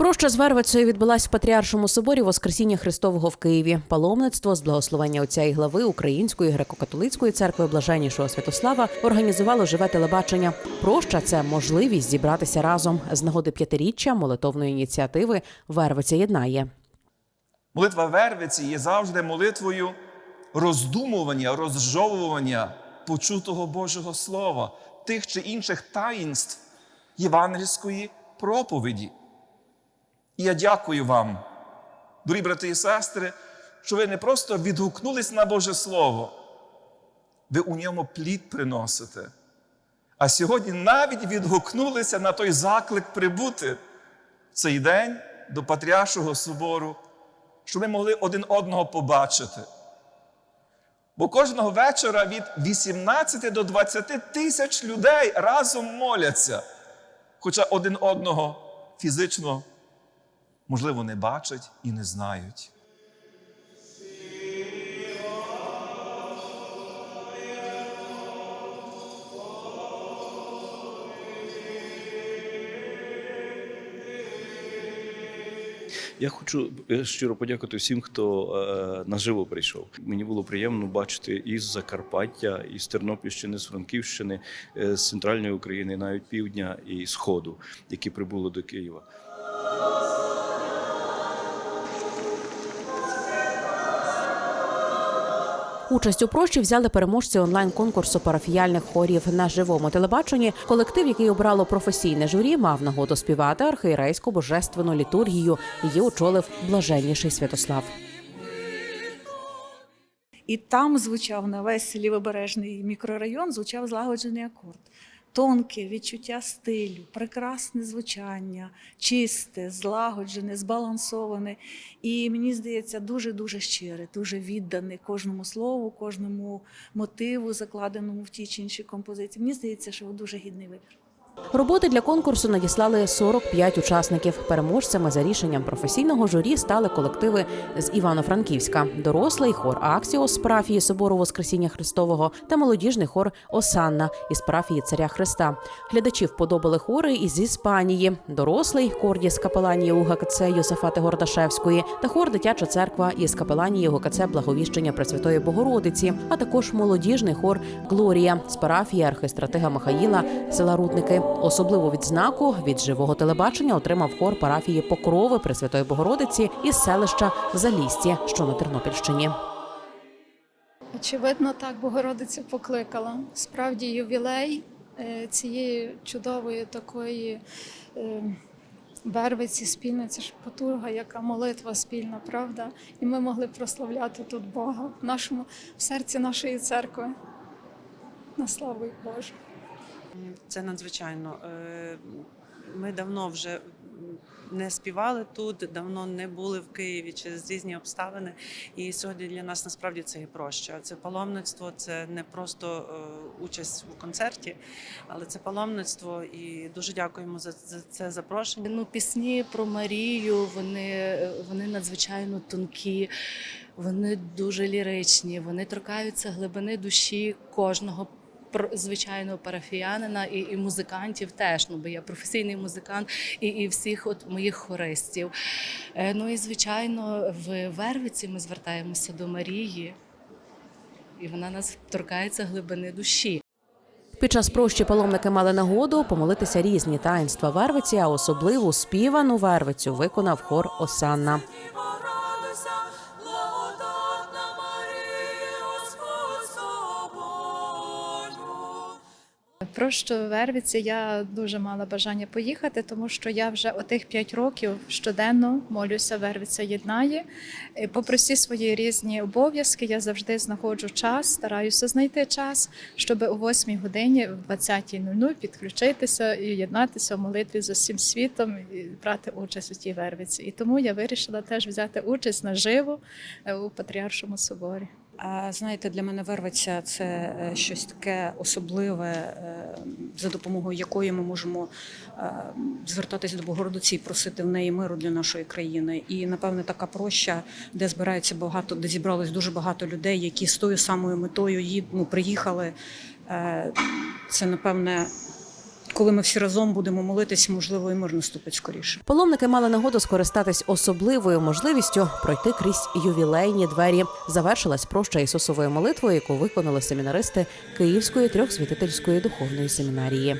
Проща з Вервицею відбулась в Патріаршому соборі Воскресіння Христового в Києві. Паломництво з благословення отця і глави Української греко-католицької церкви Блаженнішого Святослава організувало живе телебачення. Проща це можливість зібратися разом з нагоди п'ятиріччя молитовної ініціативи Вервиця єднає. Молитва Вервиці є завжди молитвою роздумування, розжовування почутого Божого Слова, тих чи інших таїнств євангельської проповіді. І я дякую вам, дорогі брати і сестри, що ви не просто відгукнулись на Боже Слово, ви у ньому плід приносите. А сьогодні навіть відгукнулися на той заклик прибути в цей день до Патріаршого собору, щоб ми могли один одного побачити. Бо кожного вечора від 18 до 20 тисяч людей разом моляться, хоча один одного фізично, можливо, не бачать і не знають. Я хочу е, щиро подякувати всім, хто е, наживо прийшов. Мені було приємно бачити із Закарпаття, із Тернопільщини, з Франківщини, е, з центральної України, навіть півдня і сходу, які прибули до Києва. Участь у прощі взяли переможці онлайн-конкурсу парафіяльних хорів на живому телебаченні. Колектив, який обрало професійне журі, мав нагоду співати архієрейську божественну літургію. Її очолив блаженніший Святослав. І там звучав на весь лівобережний мікрорайон, звучав злагоджений акорд. Тонке відчуття стилю, прекрасне звучання, чисте, злагоджене, збалансоване. І мені здається, дуже-дуже щире, дуже віддане кожному слову, кожному мотиву, закладеному в тій чи іншій композиції. Мені здається, що дуже гідний вибір. Роботи для конкурсу надіслали 45 учасників. Переможцями за рішенням професійного журі стали колективи з Івано-Франківська, дорослий хор Аксіос з парафії собору Воскресіння Христового та молодіжний хор Осанна із парафії Царя Христа. Глядачі вподобали хори із Іспанії, дорослий хор з капеланії УГКЦ Йосифати Гордашевської та хор Дитяча церква із капеланії УГКЦ Благовіщення Пресвятої Богородиці, а також молодіжний хор Глорія з парафії архистратига Михаїла села Рудники. Особливу відзнаку від живого телебачення отримав хор парафії Покрови Пресвятої Богородиці із селища Залісті, що на Тернопільщині. Очевидно, так Богородиця покликала. Справді ювілей е, цієї чудової такої е, вервиці спільно, це ж потуга, яка молитва спільна, правда? І ми могли прославляти тут Бога в нашому в серці нашої церкви. На славу Божу. Це надзвичайно. Е, Ми давно вже не співали тут, давно не були в Києві через різні обставини. І сьогодні для нас насправді це і проща. Це паломництво, це не просто е, участь у концерті, але це паломництво. І дуже дякуємо за, це запрошення. Ну, пісні про Марію, вони, вони надзвичайно тонкі, вони дуже ліричні, вони торкаються глибини душі кожного. Звичайного парафіянина і, і музикантів теж, ну бо я професійний музикант, і, і всіх от моїх хористів. Е, ну і звичайно, в Вервиці ми звертаємося до Марії, і вона нас торкається глибини душі. Під час прощі паломники мали нагоду помолитися різні таїнства Вервиці, а особливу співану Вервицю виконав хор Осанна. Про що Вервіці я дуже мала бажання поїхати, тому що я вже отих 5 років щоденно молюся, Вервіця єднає. Попри всі свої різні обов'язки, я завжди знаходжу час, стараюся знайти час, щоб о 8 годині, в 20.00 підключитися і єднатися в молитві з усім світом і брати участь у тій Вервіці. І тому я вирішила теж взяти участь наживо е, у Патріаршому соборі. Знаєте, для мене вервиця це е, щось таке особливе, е, за допомогою якої ми можемо е, звертатися до Богородиці і просити в неї миру для нашої країни. І напевне така проща, де збирається багато, де зібралось дуже багато людей, які з тою самою метою їд, ну, приїхали. Це напевне коли ми всі разом будемо молитись, можливо, і мир наступить скоріше. Паломники мали нагоду скористатись особливою можливістю пройти крізь ювілейні двері. Завершилась проща Ісусовою молитвою, яку виконали семінаристи Київської трьохсвятительської духовної семінарії.